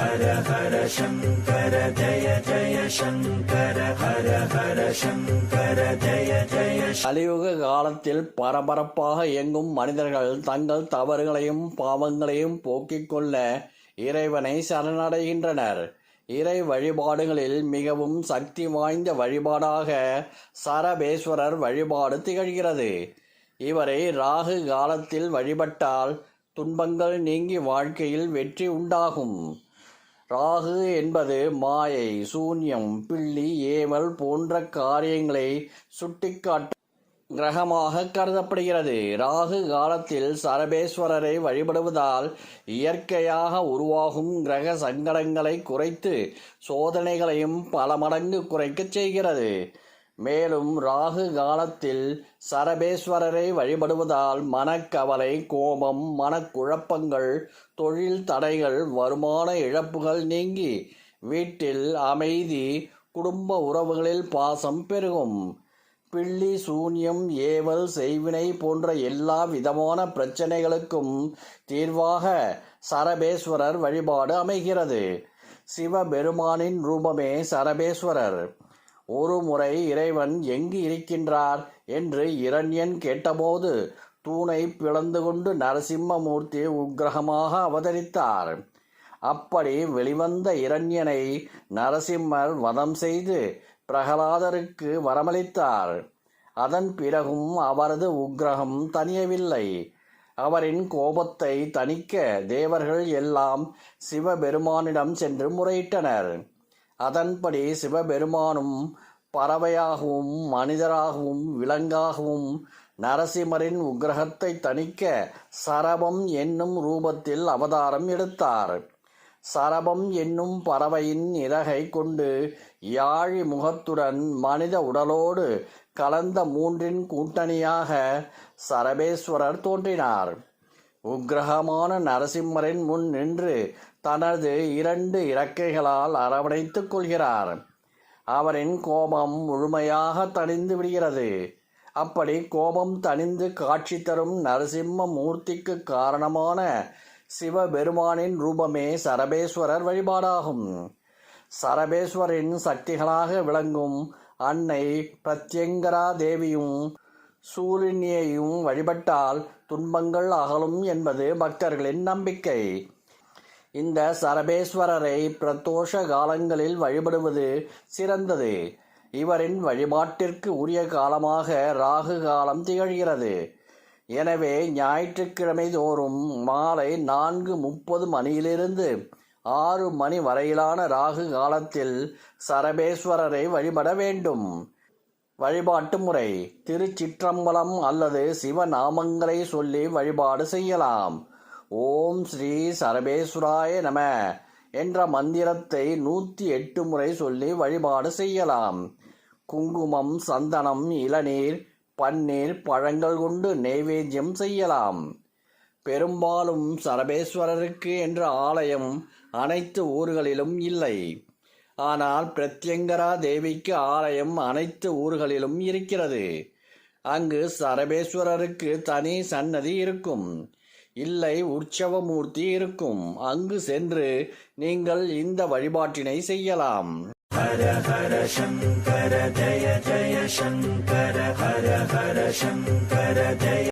ஹர ஹர சங்கர ஜய ஜய சங்கர ஹர ஹர சங்கர ஜய ஜய கலியுக காலத்தில் பரபரப்பாக இயங்கும் மனிதர்கள் தங்கள் தவறுகளையும் பாவங்களையும் போக்கிக் கொள்ள இறைவனை சரணடைகின்றனர். இறை வழிபாடுகளில் மிகவும் சக்தி வாய்ந்த வழிபாடாக சரபேஸ்வரர் வழிபாடு திகழ்கிறது. இவரை ராகு காலத்தில் வழிபட்டால் துன்பங்கள் நீங்கி வாழ்க்கையில் வெற்றி உண்டாகும். ராகு என்பது மாயை சூன்யம் பிள்ளி ஏவல் போன்ற காரியங்களை சுட்டிக்காட்ட கிரகமாக கருதப்படுகிறது. ராகு காலத்தில் சரபேஸ்வரரை வழிபடுவதால் இயற்கையாக உருவாகும் கிரக சங்கடங்களை குறைத்து சோதனைகளையும் பல மடங்கு குறைக்கச் செய்கிறது. மேலும் ராகு காலத்தில் சரபேஸ்வரரை வழிபடுவதால் மனக்கவலை கோபம் மனக்குழப்பங்கள் தொழில் தடைகள் வருமான இழப்புகள் நீங்கி வீட்டில் அமைதி குடும்ப உறவுகளில் பாசம் பெருகும். பிள்ளி சூன்யம் ஏவல் செய்வினை போன்ற எல்லா விதமான பிரச்சனைகளுக்கும் தீர்வாக சரபேஸ்வரர் வழிபாடு அமைகிறது. சிவபெருமானின் ரூபமே சரபேஸ்வரர். ஒரு முறை இறைவன் எங்கு இருக்கின்றார் என்று இரண்யன் கேட்டபோது தூணை பிளந்து கொண்டு நரசிம்மமூர்த்தி உக்கிரகமாக அவதரித்தார். அப்படி வெளிவந்த இரண்யனை நரசிம்மர் வதம் செய்து பிரகலாதருக்கு வரமளித்தார். அதன் பிறகும் அவரது உக்கிரகம் தனியவில்லை அவரின் கோபத்தை தணிக்க தேவர்கள் எல்லாம் சிவபெருமானிடம் சென்று முறையிட்டனர். அதன்படி சிவபெருமானும் பறவையாகவும் மனிதராகவும் விலங்காகவும் நரசிம்மரின் உக்கிரகத்தை தணிக்க சரபம் என்னும் ரூபத்தில் அவதாரம் எடுத்தார். சரபம் என்னும் பறவையின் இறகை கொண்டு யாழி முகத்துடன் மனித உடலோடு கலந்த மூன்றின் கூட்டணியாக சரபேஸ்வரர் தோன்றினார். உக்கிரகமான நரசிம்மரின் முன் நின்று தனது இரண்டு இறக்கைகளால் அரவணைத்துக் கொள்கிறார். அவரின் கோபம் முழுமையாக தணிந்து விடுகிறது. அப்படி கோபம் தணிந்து காட்சி தரும் நரசிம்ம மூர்த்திக்கு காரணமான சிவபெருமானின் ரூபமே சரபேஸ்வரர் வழிபாடாகும். சரபேஸ்வரின் சக்திகளாக விளங்கும் அன்னை பிரத்யங்கரா தேவியும் சூரியனியையும் வழிபட்டால் துன்பங்கள் அகலும் என்பது பக்தர்களின் நம்பிக்கை. இந்த சரபேஸ்வரரை பிரதோஷ காலங்களில் வழிபடுவது சிறந்தது. இவரின் வழிபாட்டிற்கு உரிய காலமாக ராகு காலம் திகழ்கிறது. எனவே ஞாயிற்றுக்கிழமை தோறும் மாலை நான்கு முப்பது மணியிலிருந்து ஆறு மணி வரையிலான ராகு காலத்தில் சரபேஸ்வரரை வழிபட வேண்டும். வழிபாட்டு முறை திருச்சிற்றம்பலம் அல்லது சிவநாமங்களை சொல்லி வழிபாடு செய்யலாம். ஓம் ஸ்ரீ சரபேஸ்வராய நம என்ற மந்திரத்தை நூற்றி எட்டு முறை சொல்லி வழிபாடு செய்யலாம். குங்குமம் சந்தனம் இளநீர் பன்னீர் பழங்கள் கொண்டு நெய்வேத்தியம் செய்யலாம். பெரும்பாலும் சரபேஸ்வரருக்கு என்ற ஆலயம் அனைத்து ஊர்களிலும் இல்லை. ஆனால் பிரத்யங்கரா தேவிக்கு ஆலயம் அனைத்து ஊர்களிலும் இருக்கிறது. அங்கு சரபேஸ்வரருக்கு தனி சன்னதி இருக்கும். இல்லை உற்சவமூர்த்தி இருக்கும். அங்கு சென்று நீங்கள் இந்த வழிபாட்டினை செய்யலாம். ஹர ஹர சங்கர ஜய ஜய சங்கர ஹர ஹர சங்கர ஜய